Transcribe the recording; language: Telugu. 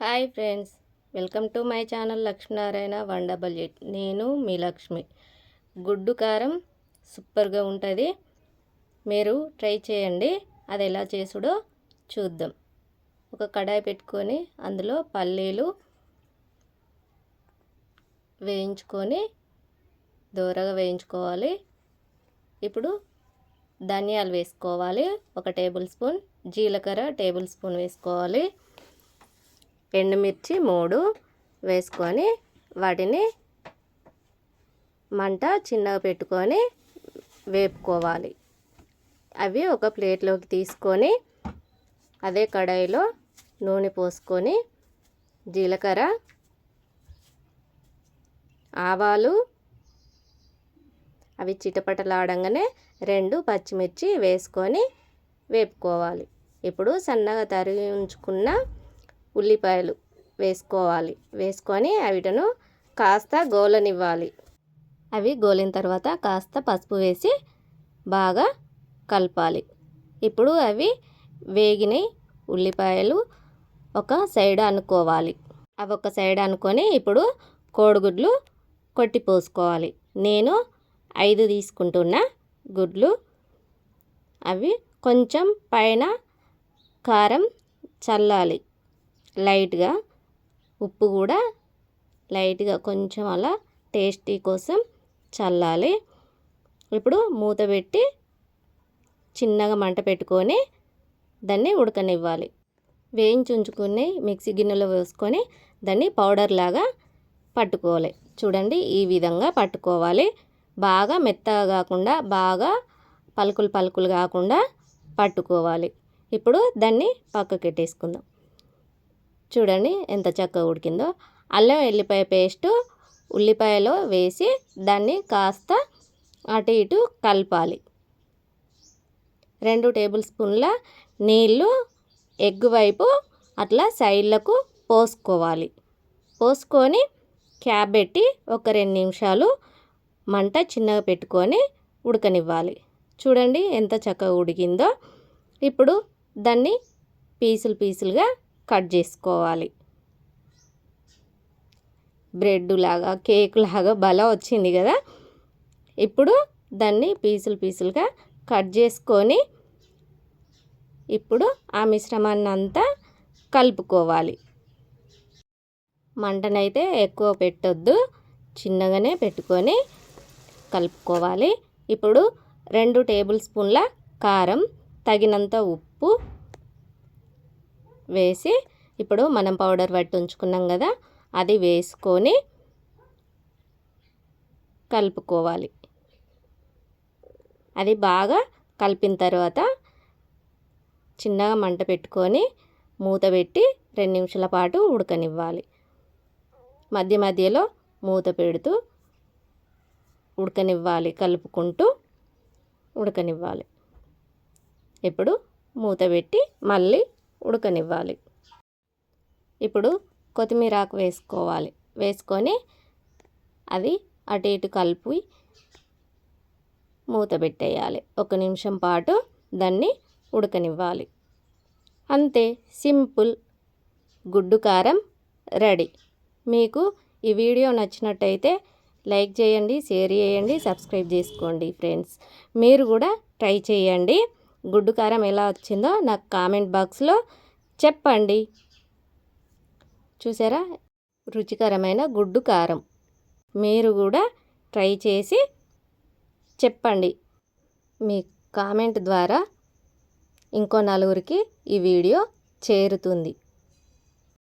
Hi friends welcome to my channel Lakshminarayana one double eight. నేను మీ లక్ష్మి. గుడ్డు కారం సూపర్గా ఉంటుంది. మీరు ట్రై చేయండి. అది ఎలా చేసుడో చూద్దాం. ఒక కడాయి పెట్టుకొని అందులో పల్లీలు వేయించుకొని దూరగా వేయించుకోవాలి. ఇప్పుడు ధనియాలు వేసుకోవాలి. ఒక టేబుల్ స్పూన్ జీలకర్ర టేబుల్ స్పూన్ వేసుకోవాలి. ఎండుమిర్చి మూడు వేసుకొని వాటిని మంట చిన్నగా పెట్టుకొని వేపుకోవాలి. అవి ఒక ప్లేట్లోకి తీసుకొని అదే కడాయిలో నూనె పోసుకొని జీలకర్ర ఆవాలు అవి చిటపటలాడంగానే రెండు పచ్చిమిర్చి వేసుకొని వేపుకోవాలి. ఇప్పుడు సన్నగా తరిగి ఉంచుకున్న ఉల్లిపాయలు వేసుకోవాలి. వేసుకొని అవిటను కాస్త గోలనివ్వాలి. అవి గోలిన తర్వాత కాస్త పసుపు వేసి బాగా కలపాలి. ఇప్పుడు అవి వేగినాయి. ఉల్లిపాయలు ఒక సైడ్ అనుకోవాలి. అవి ఒక సైడ్ అనుకొని ఇప్పుడు కోడిగుడ్లు కొట్టి పోసుకోవాలి. నేను ఐదు తీసుకుంటున్న గుడ్లు. అవి కొంచెం పైన కారం చల్లాలి. లైట్గా ఉప్పు కూడా లైట్గా కొంచెం అలా టేస్టీ కోసం చల్లాలి. ఇప్పుడు మూత పెట్టి చిన్నగా మంట పెట్టుకొని దాన్ని ఉడకనివ్వాలి. వేయించి ఉంచుకొని మిక్సీ గిన్నెలో వేసుకొని దాన్ని పౌడర్ లాగా పట్టుకోవాలి. చూడండి ఈ విధంగా పట్టుకోవాలి. బాగా మెత్తగా కాకుండా బాగా పలుకులు పలుకులు కాకుండా పట్టుకోవాలి. ఇప్పుడు దాన్ని పక్కకెట్టేసుకుందాం చూడండి ఎంత చక్కగా ఉడికిందో. అల్లం వెల్లిపాయ పేస్టు ఉల్లిపాయలో వేసి దాన్ని కాస్త అటు ఇటు కలపాలి. రెండు టేబుల్ స్పూన్ల నీళ్ళు ఎగ్ వైపు అట్లా సైడ్లకు పోసుకోవాలి. పోసుకొని క్యాబ్ పెట్టి ఒక రెండు నిమిషాలు మంట చిన్నగా పెట్టుకొని ఉడకనివ్వాలి. చూడండి ఎంత చక్కగా ఉడికిందో. ఇప్పుడు దాన్ని పీసులు పీసులుగా కట్ చేసుకోవాలి. బ్రెడ్ లాగా కేక్ లాగా బల వచ్చింది కదా? ఇప్పుడు దాన్ని పీసులు పీసులుగా కట్ చేసుకొని ఇప్పుడు ఆ మిశ్రమాన్ని అంతా కలుపుకోవాలి. మంటనైతే ఎక్కువ పెట్టొద్దు. చిన్నగానే పెట్టుకొని కలుపుకోవాలి. ఇప్పుడు రెండు టేబుల్ స్పూన్ల కారం తగినంత ఉప్పు వేసి ఇప్పుడు మనం పౌడర్ పట్టి ఉంచుకున్నాం కదా అది వేసుకొని కలుపుకోవాలి. అది బాగా కలిపిన తర్వాత చిన్నగా మంట పెట్టుకొని మూత పెట్టి రెండు నిమిషాల పాటు ఉడకనివ్వాలి. మధ్య మధ్యలో మూత పెడుతూ ఉడకనివ్వాలి కలుపుకుంటూ ఉడకనివ్వాలి. ఇప్పుడు మూత పెట్టి మళ్ళీ ఉడకనివ్వాలి. ఇప్పుడు కొత్తిమీర ఆకు వేసుకోవాలి. వేసుకొని అది అటు ఇటు కలిపి మూత పెట్టేయాలి. ఒక నిమిషం పాటు దాన్ని ఉడకనివ్వాలి. అంతే సింపుల్ గుడ్డు కారం రెడీ. మీకు ఈ వీడియో నచ్చినట్టయితే లైక్ చేయండి షేర్ చేయండి సబ్స్క్రైబ్ చేసుకోండి ఫ్రెండ్స్. మీరు కూడా ట్రై చేయండి. గుడ్డు కారం ఎలా వచ్చిందో నాకు కామెంట్ బాక్స్లో చెప్పండి. చూసారా? రుచికరమైన గుడ్డు కారం. మీరు కూడా ట్రై చేసి చెప్పండి. మీ కామెంట్ ద్వారా ఇంకో నలుగురికి ఈ వీడియో చేరుతుంది.